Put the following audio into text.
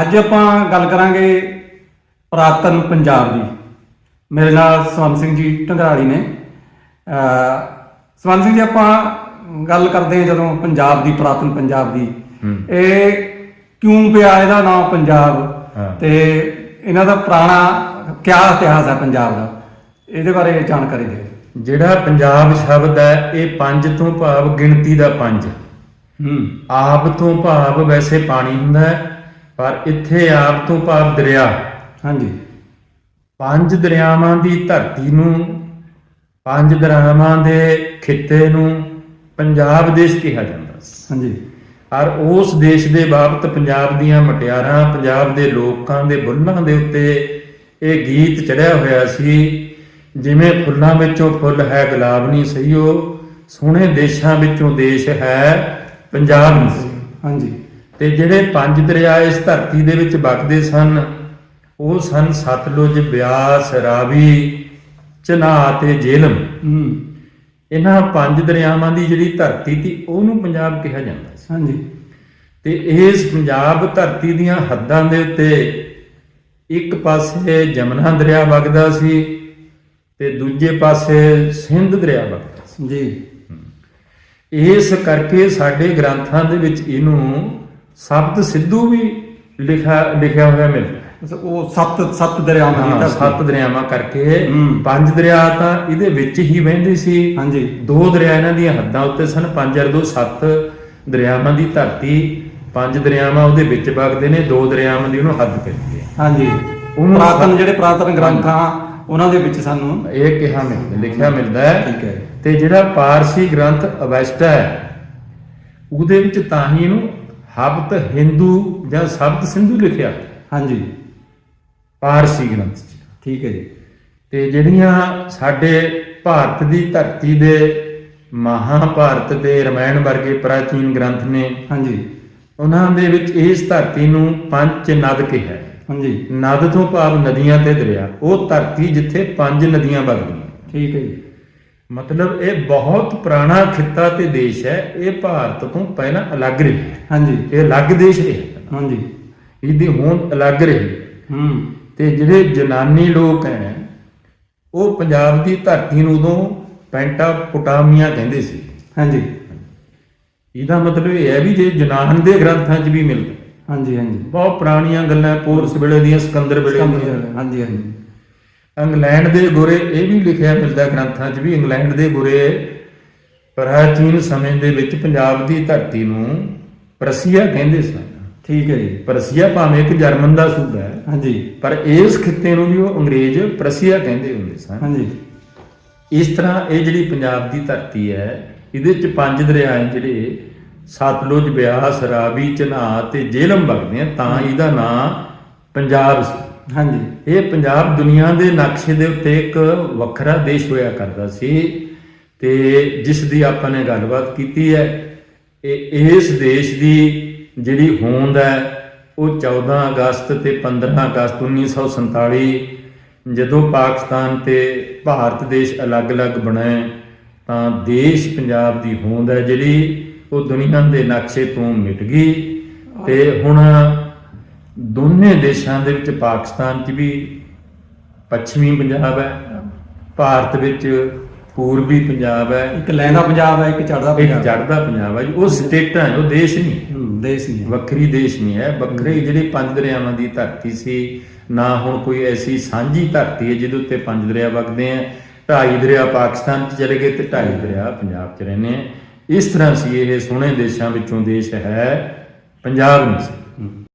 ਅੱਜ ਆਪਾਂ ਗੱਲ ਕਰਾਂਗੇ ਪ੍ਰਾਤਨ ਪੰਜਾਬ ਦੀ। ਮੇਰੇ ਨਾਲ ਸਵਰਨ ਸਿੰਘ ਜੀ ਢੰਗਰਾਲੀ ਨੇ। ਅਹ ਸਵਰਨ ਸਿੰਘ ਜੀ ਆਪਾਂ ਗੱਲ ਕਰਦੇ ਹਾਂ ਜਦੋਂ ਪੰਜਾਬ ਦੀ ਪ੍ਰਾਤਨ ਪੰਜਾਬ ਦੀ। ਇਹ ਕਿਉਂ ਪਿਆ ਇਹਦਾ ਨਾਮ ਪੰਜਾਬ। ਤੇ ਇਹਨਾਂ ਦਾ ਪੁਰਾਣਾ ਕਿਆ ਇਤਿਹਾਸ ਹੈ ਪੰਜਾਬ ਦਾ? ਇਹਦੇ ਬਾਰੇ ਜਾਣਕਾਰੀ ਦਿਓ। ਜਿਹੜਾ ਪੰਜਾਬ ਸ਼ਬਦ ਹੈ ਇਹ ਪੰਜ ਤੋਂ ਭਾਵ ਗਿਣਤੀ ਦਾ ਪੰਜ। ਹੂੰ। ਆਬ ਤੋਂ ਭਾਵ ਵੈਸੇ ਪਾਣੀ ਹੁੰਦਾ ਹੈ ਪਰ ਇੱਥੇ ਆਬ ਤੋਂ ਭਾਵ ਦਰਿਆ। ਹਾਂਜੀ। ਪੰਜ ਦਰਿਆਵਾਂ ਦੀ ਧਰਤੀ ਨੂੰ ਪੰਜ ਦਰਿਆਵਾਂ ਦੇ ਖਿੱਤੇ ਨੂੰ ਪੰਜਾਬ ਦੇਸ਼ ਕਿਹਾ ਜਾਂਦਾ ਸੀ। ਹਾਂਜੀ। ਔਰ ਉਸ ਦੇਸ਼ ਦੇ ਬਾਬਤ ਪੰਜਾਬ ਦੀਆਂ ਮਟਿਆਰਾਂ ਪੰਜਾਬ ਦੇ ਲੋਕਾਂ ਦੇ ਬੁੱਲਾਂ ਦੇ ਉੱਤੇ ਇਹ ਗੀਤ ਚੜਿਆ ਹੋਇਆ ਸੀ ਜਿਵੇਂ ਫੁੱਲਾਂ ਵਿੱਚੋਂ ਫੁੱਲ ਹੈ ਗੁਲਾਬ ਨਹੀਂ ਸਈਓ ਸੋਹਣੇ ਦੇਸ਼ਾਂ ਵਿੱਚੋਂ ਦੇਸ਼ ਹੈ ਪੰਜਾਬ ਨਹੀਂ ਹਾਂਜੀ। ਤੇ ਜਿਹੜੇ ਪੰਜ ਦਰਿਆ ਇਸ ਧਰਤੀ ਦੇ ਵਿੱਚ ਵਗਦੇ ਸਨ ਉਹ ਸਨ ਸਤਲੁਜ ਬਿਆਸ ਰਾਵੀ ਚਨਾਹ ਤੇ ਜੇਹਲਮ ਹੂੰ। ਇਹਨਾਂ ਪੰਜ ਦਰਿਆਵਾਂ ਦੀ ਜਿਹੜੀ ਧਰਤੀ ਸੀ ਉਹਨੂੰ ਪੰਜਾਬ ਕਿਹਾ ਜਾਂਦਾ ਸੀ। ਹਾਂਜੀ। ਤੇ ਇਸ ਪੰਜਾਬ ਧਰਤੀ ਦੀਆਂ ਹੱਦਾਂ ਦੇ ਉੱਤੇ ਇੱਕ ਪਾਸੇ ਜਮਨਾ ਦਰਿਆ ਵਗਦਾ ਸੀ ਤੇ ਦੂਜੇ ਪਾਸੇ ਸਿੰਧ ਦਰਿਆ ਵਗਦਾ ਸੀ। ਜੀ। ਇਸ ਕਰਕੇ ਸਾਡੇ ਗ੍ਰੰਥਾਂ ਦੇ ਵਿੱਚ ਇਹਨੂੰ ਸਬਤ ਸਿੱਧੂ ਵੀ ਲਿਖਿਆ ਲਿਖਿਆ ਹੋਇਆ ਮਿਲਦਾ ਹੈ ਉਹ ਸੱਤ ਸੱਤ ਦਰਿਆਵਾਂ ਦੀ ਹਾਂ, ਧਰਤੀ। ਸੱਤ ਦਰਿਆਵਾਂ ਕਰਕੇ ਹੂੰ। ਪੰਜ ਦਰਿਆ ਤਾਂ ਇਹਦੇ ਵਿੱਚ ਹੀ ਵਹਿੰਦੇ ਸੀ। ਹਾਂਜੀ। ਦੋ ਦਰਿਆ ਇਹਨਾਂ ਦੀਆਂ ਹੱਦਾਂ ਉੱਤੇ ਸਨ ਪੰਜ ਅਰ ਦੋ ਸੱਤ ਦਰਿਆਵਾਂ ਦੀ ਧਰਤੀ। ਪੰਜ ਦਰਿਆਵਾਂ ਉਹਦੇ ਵਿੱਚ ਵਗਦੇ ਨੇ ਦੋ ਦਰਿਆਵਾਂ ਦੀ ਉਹਨੂੰ ਹੱਦ ਪੈਂਦੀ ਹੈ। ਹਾਂਜੀ। ਉਹਨੂੰ ਪ੍ਰਾਤਨ ਜਿਹੜੇ ਪ੍ਰਾਤਨ ਗ੍ਰੰਥ ਆ ਉਹਨਾਂ ਦੇ ਵਿੱਚ ਸਾਨੂੰ ਇਹ ਕਿਹਾ ਮਿਲਦਾ ਲਿਖਿਆ ਮਿਲਦਾ ਹੈ। ਠੀਕ ਹੈ। ਤੇ ਜਿਹੜਾ ਪਾਰਸੀ ਗ੍ਰੰਥ ਅਵੈਸਟਾ ਹੈ ਉਹਦੇ ਵਿੱਚ ਤਾਂ ਹੀ ਇਹਨੂੰ ਹਬਤ ਹਿੰਦੂ ਜਾਂ ਸ਼ਬਦ ਸਿੰਧੂ ਲਿਖਿਆ। ਹਾਂਜੀ। ਪਾਰਸੀ ਗ੍ਰੰਥ 'ਚ। ਠੀਕ ਹੈ ਜੀ। ਤੇ ਜਿਹੜੀਆਂ ਸਾਡੇ ਭਾਰਤ ਦੀ ਧਰਤੀ ਦੇ ਮਹਾਭਾਰਤ ਤੇ ਰਮਾਇਣ ਵਰਗੇ ਪ੍ਰਾਚੀਨ ਗ੍ਰੰਥ ਨੇ ਹਾਂਜੀ। ਉਹਨਾਂ ਦੇ ਵਿੱਚ ਇਸ ਧਰਤੀ ਨੂੰ ਪੰਜ ਨਦ ਕਿਹਾ। ਹਾਂਜੀ। ਨਦ ਤੋਂ ਭਾਵ ਨਦੀਆਂ ਤੇ ਦਰਿਆ। ਉਹ ਧਰਤੀ ਜਿੱਥੇ ਪੰਜ ਨਦੀਆਂ ਵਗਦੀਆਂ। ਠੀਕ ਹੈ ਜੀ। ਮਤਲਬ ਇਹ ਬਹੁਤ ਪੁਰਾਣਾ ਖਿੱਤਾ ਤੇ ਦੇਸ਼ ਹੈ ਇਹ ਭਾਰਤ ਤੋਂ ਪਹਿਲਾਂ ਅਲੱਗ ਰਿਹਾ। ਹਾਂਜੀ। ਇਹ ਅਲੱਗ ਦੇਸ਼ ਰਿਹਾ ਹਾਂਜੀ। ਇਹਦੀ ਹੋਂਦ ਅਲੱਗ ਰਹੀ ਹੂੰ। ਤੇ ਜਿਹੜੇ ਜਨਾਨੀ ਲੋਕ ਹੈ ਉਹ ਪੰਜਾਬ ਦੀ ਧਰਤੀ ਨੂੰ ਉਦੋਂ ਪੈਂਟਾ ਪੁਟਾਮੀਆਂ ਕਹਿੰਦੇ ਸੀ। ਹਾਂਜੀ। ਇਹਦਾ ਮਤਲਬ ਇਹ ਹੈ ਵੀ ਜੇ ਜਨਾਨ ਦੇ ਗ੍ਰੰਥਾਂ 'ਚ ਵੀ ਮਿਲਦਾ। ਹਾਂਜੀ ਹਾਂਜੀ। ਬਹੁਤ ਪੁਰਾਣੀਆਂ ਗੱਲਾਂ ਪੋਰਸ ਵੇਲੇ ਦੀਆਂ ਸਿਕੰਦਰ ਵੇਲੇ ਦੀਆਂ। ਹਾਂਜੀ ਹਾਂਜੀ। ਇੰਗਲੈਂਡ ਦੇ ਗੁਰੇ ਇਹ ਵੀ ਲਿਖਿਆ ਮਿਲਦਾ ਗ੍ਰੰਥਾਂ 'ਚ ਵੀ ਇੰਗਲੈਂਡ ਦੇ ਗੁਰੇ ਪ੍ਰਾਚੀਨ ਸਮੇਂ ਦੇ ਵਿੱਚ ਪੰਜਾਬ ਦੀ ਧਰਤੀ ਨੂੰ ਪ੍ਰਸੀਆ ਕਹਿੰਦੇ ਸਨ। ਠੀਕ ਹੈ ਜੀ। ਪ੍ਰਸੀਆ ਭਾਵੇਂ ਇੱਕ ਜਰਮਨ ਦਾ ਸੂਬਾ ਹੈ ਹਾਂਜੀ। ਪਰ ਇਸ ਖਿੱਤੇ ਨੂੰ ਵੀ ਉਹ ਅੰਗਰੇਜ਼ ਪ੍ਰਸੀਆ ਕਹਿੰਦੇ ਹੁੰਦੇ ਸਨ। ਹਾਂਜੀ। ਇਸ ਤਰ੍ਹਾਂ ਇਹ ਜਿਹੜੀ ਪੰਜਾਬ ਦੀ ਧਰਤੀ ਹੈ ਇਹਦੇ ਚ ਪੰਜ ਦਰਿਆ ਜਿਹੜੇ ਸਤਲੁਜ ਬਿਆਸ ਰਾਵੀ ਚਨਾਹ ਤੇ ਜੇਹਲਮ ਵਗਦੇ ਆ ਤਾਂ ਇਹਦਾ ਨਾਮ ਪੰਜਾਬ ਸੀ। ਹਾਂਜੀ। ਇਹ ਪੰਜਾਬ ਦੁਨੀਆ ਦੇ ਨਕਸ਼ੇ ਦੇ ਉੱਤੇ ਇੱਕ ਵੱਖਰਾ ਦੇਸ਼ ਹੋਇਆ ਕਰਦਾ ਸੀ ਤੇ ਜਿਸ ਦੀ ਆਪਾਂ ਨੇ ਗੱਲਬਾਤ ਕੀਤੀ ਹੈ, ਇਹ ਇਸ ਦੇਸ਼ ਦੀ ਜਿਹੜੀ ਹੋਂਦ ਹੈ, ਉਹ 14 ਅਗਸਤ ਤੇ 15 ਅਗਸਤ 1947 ਜਦੋਂ ਪਾਕਿਸਤਾਨ ਤੇ ਭਾਰਤ ਦੇਸ਼ ਅਲੱਗ-ਅਲੱਗ ਬਣੇ, ਤਾਂ ਦੇਸ਼ ਪੰਜਾਬ ਦੀ ਹੋਂਦ ਹੈ ਜਿਹੜੀ, ਉਹ ਦੁਨੀਆ ਦੇ ਨਕਸ਼ੇ ਤੋਂ ਮਿਟ ਗਈ ਤੇ ਹੁਣ ਦੋਨੇ ਦੇਸ਼ਾਂ ਦੇ ਵਿੱਚ ਪਾਕਿਸਤਾਨ 'ਚ ਵੀ ਪੱਛਮੀ ਪੰਜਾਬ ਹੈ ਭਾਰਤ ਵਿੱਚ ਪੂਰਬੀ ਪੰਜਾਬ ਹੈ। ਇੱਕ ਲਹਿੰਦਾ ਪੰਜਾਬ ਹੈ ਇੱਕ ਚੜਦਾ ਇੱਕ ਪੰਜਾਬ ਚੜ੍ਹਦਾ ਪੰਜਾਬ ਹੈ। ਉਹ ਸਟੇਟਾਂ ਹੈ ਉਹ ਦੇਸ਼ ਨਹੀਂ। ਦੇਸ਼ ਹੀ ਹੈ। ਵੱਖਰੀ ਦੇਸ਼ ਨਹੀਂ ਹੈ। ਵੱਖਰੇ ਜਿਹੜੇ ਪੰਜ ਦਰਿਆਵਾਂ ਦੀ ਧਰਤੀ ਸੀ ਨਾ ਹੁਣ ਕੋਈ ਐਸੀ ਸਾਂਝੀ ਧਰਤੀ ਹੈ ਜਿਹਦੇ ਉੱਤੇ ਪੰਜ ਦਰਿਆ ਵਗਦੇ ਆ ਢਾਈ ਦਰਿਆ ਪਾਕਿਸਤਾਨ 'ਚ ਚਲੇ ਗਏ ਤੇ ਢਾਈ ਦਰਿਆ ਪੰਜਾਬ 'ਚ ਰਹਿੰਦੇ ਆ ਇਸ ਤਰ੍ਹਾਂ ਸੀ ਇਹ ਸੋਹਣੇ ਦੇਸ਼ਾਂ ਵਿੱਚੋਂ ਦੇਸ਼ ਹੈ ਪੰਜਾਬ ਨਹੀਂ ਸੀ